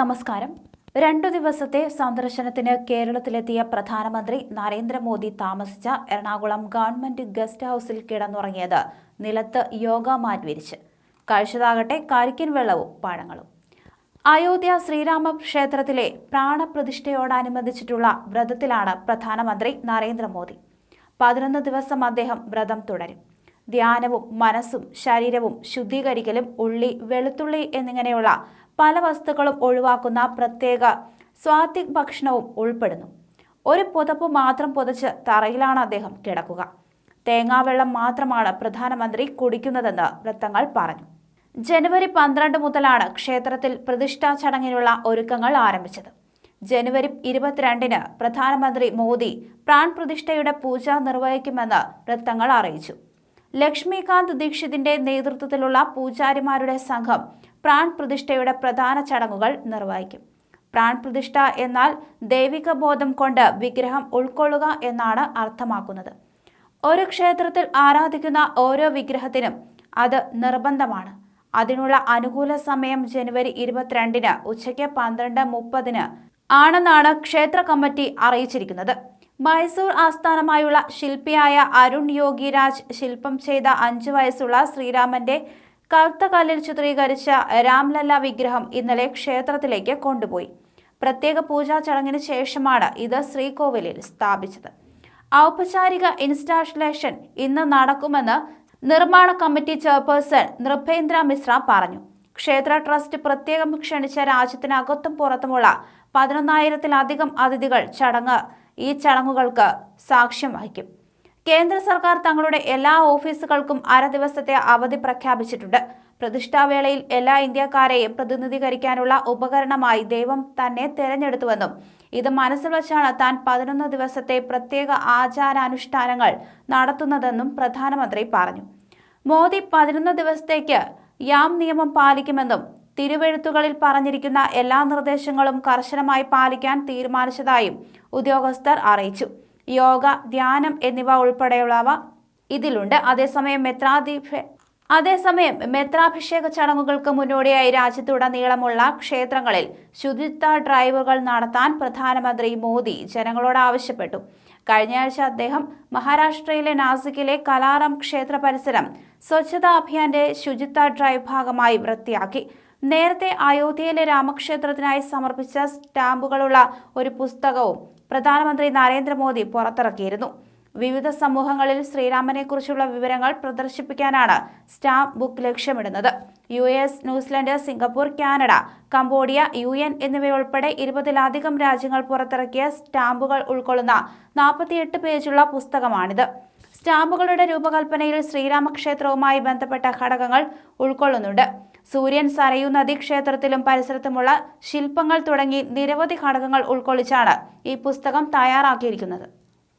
നമസ്കാരം. രണ്ടു ദിവസത്തെ സന്ദർശനത്തിന് കേരളത്തിലെത്തിയ പ്രധാനമന്ത്രി നരേന്ദ്രമോദി താമസിച്ച എറണാകുളം ഗവൺമെന്റ് ഗസ്റ്റ് ഹൌസിൽ കിടന്നുറങ്ങിയത് നിലത്ത് യോഗ മാറ്റ് വിരിച്ച് കഴിച്ചതാകട്ടെ കരിക്കിൻ വെള്ളവും പഴങ്ങളും അയോധ്യ ശ്രീരാമ ക്ഷേത്രത്തിലെ പ്രാണപ്രതിഷ്ഠയോടനുബന്ധിച്ചിട്ടുള്ള വ്രതത്തിലാണ് പ്രധാനമന്ത്രി നരേന്ദ്രമോദി. പതിനൊന്ന് ദിവസം അദ്ദേഹം വ്രതം തുടരും. ധ്യാനവും മനസ്സും ശരീരവും ശുദ്ധീകരിക്കലും ഉള്ളി വെളുത്തുള്ളി എന്നിങ്ങനെയുള്ള പല വസ്തുക്കളും ഒഴിവാക്കുന്ന പ്രത്യേക സ്വാത്വിക് ഭക്ഷണവും ഉൾപ്പെടുന്നു. ഒരു പുതപ്പ് മാത്രം പുതച്ച് തറയിലാണ് അദ്ദേഹം കിടക്കുക. തേങ്ങാവെള്ളം മാത്രമാണ് പ്രധാനമന്ത്രി കുടിക്കുന്നതെന്ന് വൃത്തങ്ങൾ പറഞ്ഞു. ജനുവരി പന്ത്രണ്ട് മുതലാണ് ക്ഷേത്രത്തിൽ പ്രതിഷ്ഠാ ചടങ്ങിനുള്ള ഒരുക്കങ്ങൾ ആരംഭിച്ചത്. ജനുവരി ഇരുപത്തിരണ്ടിന് പ്രധാനമന്ത്രി മോദി പ്രാൺ പ്രതിഷ്ഠയുടെ പൂജ നിർവഹിക്കുമെന്ന് വൃത്തങ്ങൾ അറിയിച്ചു. ലക്ഷ്മികാന്ത് ദീക്ഷിതിന്റെ നേതൃത്വത്തിലുള്ള പൂജാരിമാരുടെ സംഘം പ്രാൺ പ്രതിഷ്ഠയുടെ പ്രധാന ചടങ്ങുകൾ നിർവഹിക്കും. പ്രാൺ പ്രതിഷ്ഠ എന്നാൽ ദൈവിക ബോധം കൊണ്ട് വിഗ്രഹം ഉൾക്കൊള്ളുക എന്നാണ് അർത്ഥമാക്കുന്നത്. ഒരു ക്ഷേത്രത്തിൽ ആരാധിക്കുന്ന ഓരോ വിഗ്രഹത്തിനും അത് നിർബന്ധമാണ്. അതിനുള്ള അനുകൂല സമയം ജനുവരി ഇരുപത്തിരണ്ടിന് ഉച്ചയ്ക്ക് പന്ത്രണ്ട് മുപ്പതിന് ആണെന്നാണ് ക്ഷേത്ര കമ്മിറ്റി അറിയിച്ചിരിക്കുന്നത്. മൈസൂർ ആസ്ഥാനമായുള്ള ശില്പിയായ അരുൺ യോഗിരാജ് ശില്പം ചെയ്ത അഞ്ചു വയസ്സുള്ള ശ്രീരാമന്റെ കറുത്ത കല്ലിൽ ചിത്രീകരിച്ച രാംലല്ല വിഗ്രഹം ഇന്നലെ ക്ഷേത്രത്തിലേക്ക് കൊണ്ടുപോയി. പ്രത്യേക പൂജാ ചടങ്ങിന് ശേഷമാണ് ഇത് ശ്രീകോവിലിൽ സ്ഥാപിച്ചത്. ഔപചാരിക ഇൻസ്റ്റാളേഷൻ ഇന്ന് നടക്കുമെന്ന് നിർമ്മാണ കമ്മിറ്റി ചെയർപേഴ്സൺ നൃപേന്ദ്ര മിശ്ര പറഞ്ഞു. ക്ഷേത്ര ട്രസ്റ്റ് പ്രത്യേകം ക്ഷണിച്ച രാജ്യത്തിനകത്തും പുറത്തുമുള്ള പതിനൊന്നായിരത്തിലധികം അതിഥികൾ ചടങ്ങ് ഈ ചടങ്ങുകൾക്ക് സാക്ഷ്യം വഹിക്കും. കേന്ദ്ര സർക്കാർ തങ്ങളുടെ എല്ലാ ഓഫീസുകൾക്കും അര ദിവസത്തെ അവധി പ്രഖ്യാപിച്ചിട്ടുണ്ട്. പ്രതിഷ്ഠാവേളയിൽ എല്ലാ ഇന്ത്യക്കാരെയും പ്രതിനിധീകരിക്കാനുള്ള ഉപകരണമായി ദൈവം തന്നെ തെരഞ്ഞെടുത്തുവെന്നും ഇത് മനസ്സിൽ വച്ചാണ് താൻ പതിനൊന്ന് ദിവസത്തെ പ്രത്യേക ആചാരാനുഷ്ഠാനങ്ങൾ നടത്തുന്നതെന്നും പ്രധാനമന്ത്രി പറഞ്ഞു. മോദി പതിനൊന്ന് ദിവസത്തേക്ക് യാം നിയമം പാലിക്കുമെന്നും തിരുവെഴുത്തുകളിൽ പറഞ്ഞിരിക്കുന്ന എല്ലാ നിർദ്ദേശങ്ങളും കർശനമായി പാലിക്കാൻ തീരുമാനിച്ചതായും ഉദ്യോഗസ്ഥർ അറിയിച്ചു. യോഗ ധ്യാനം എന്നിവ ഉൾപ്പെടെയുള്ളവ ഇതിലുണ്ട്. അതേസമയം മെത്രാദീപ അതേസമയം മെത്രാഭിഷേക ചടങ്ങുകൾക്ക് മുന്നോടിയായി രാജ്യത്തുടനീളമുള്ള ക്ഷേത്രങ്ങളിൽ ശുചിത്വ ഡ്രൈവുകൾ നടത്താൻ പ്രധാനമന്ത്രി മോദി ജനങ്ങളോട് ആവശ്യപ്പെട്ടു. കഴിഞ്ഞയാഴ്ച അദ്ദേഹം മഹാരാഷ്ട്രയിലെ നാസിക്കിലെ കലാറാം ക്ഷേത്ര പരിസരം സ്വച്ഛതാ അഭിയാന്റെ ശുചിത്വ ഡ്രൈവ് ഭാഗമായി വൃത്തിയാക്കി. നേരത്തെ അയോധ്യയിലെ രാമക്ഷേത്രത്തിനായി സമർപ്പിച്ച സ്റ്റാമ്പുകളുള്ള ഒരു പുസ്തകവും പ്രധാനമന്ത്രി നരേന്ദ്രമോദി പുറത്തിറക്കിയിരുന്നു. വിവിധ സമൂഹങ്ങളിൽ ശ്രീരാമനെക്കുറിച്ചുള്ള വിവരങ്ങൾ പ്രദർശിപ്പിക്കാനാണ് സ്റ്റാമ്പ് ബുക്ക് ലക്ഷ്യമിടുന്നത്. U S New Zealand Singapore Canada Cambodia U N എന്നിവയുൾപ്പെടെ ഇരുപതിലധികം രാജ്യങ്ങൾ പുറത്തിറക്കിയ സ്റ്റാമ്പുകൾ ഉൾക്കൊള്ളുന്ന നാൽപ്പത്തിയെട്ട് പേജുള്ള പുസ്തകമാണിത്. സ്റ്റാമ്പുകളുടെ രൂപകൽപ്പനയിൽ ശ്രീരാമക്ഷേത്രവുമായി ബന്ധപ്പെട്ട ഘടകങ്ങൾ ഉൾക്കൊള്ളുന്നുണ്ട്. സൂര്യൻ സരയു നദീക്ഷേത്രത്തിലും പരിസരത്തുമുള്ള ശില്പങ്ങൾ തുടങ്ങി നിരവധി ഘടകങ്ങൾ ഉൾക്കൊള്ളിച്ചാണ് ഈ പുസ്തകം തയ്യാറാക്കിയിരിക്കുന്നത്.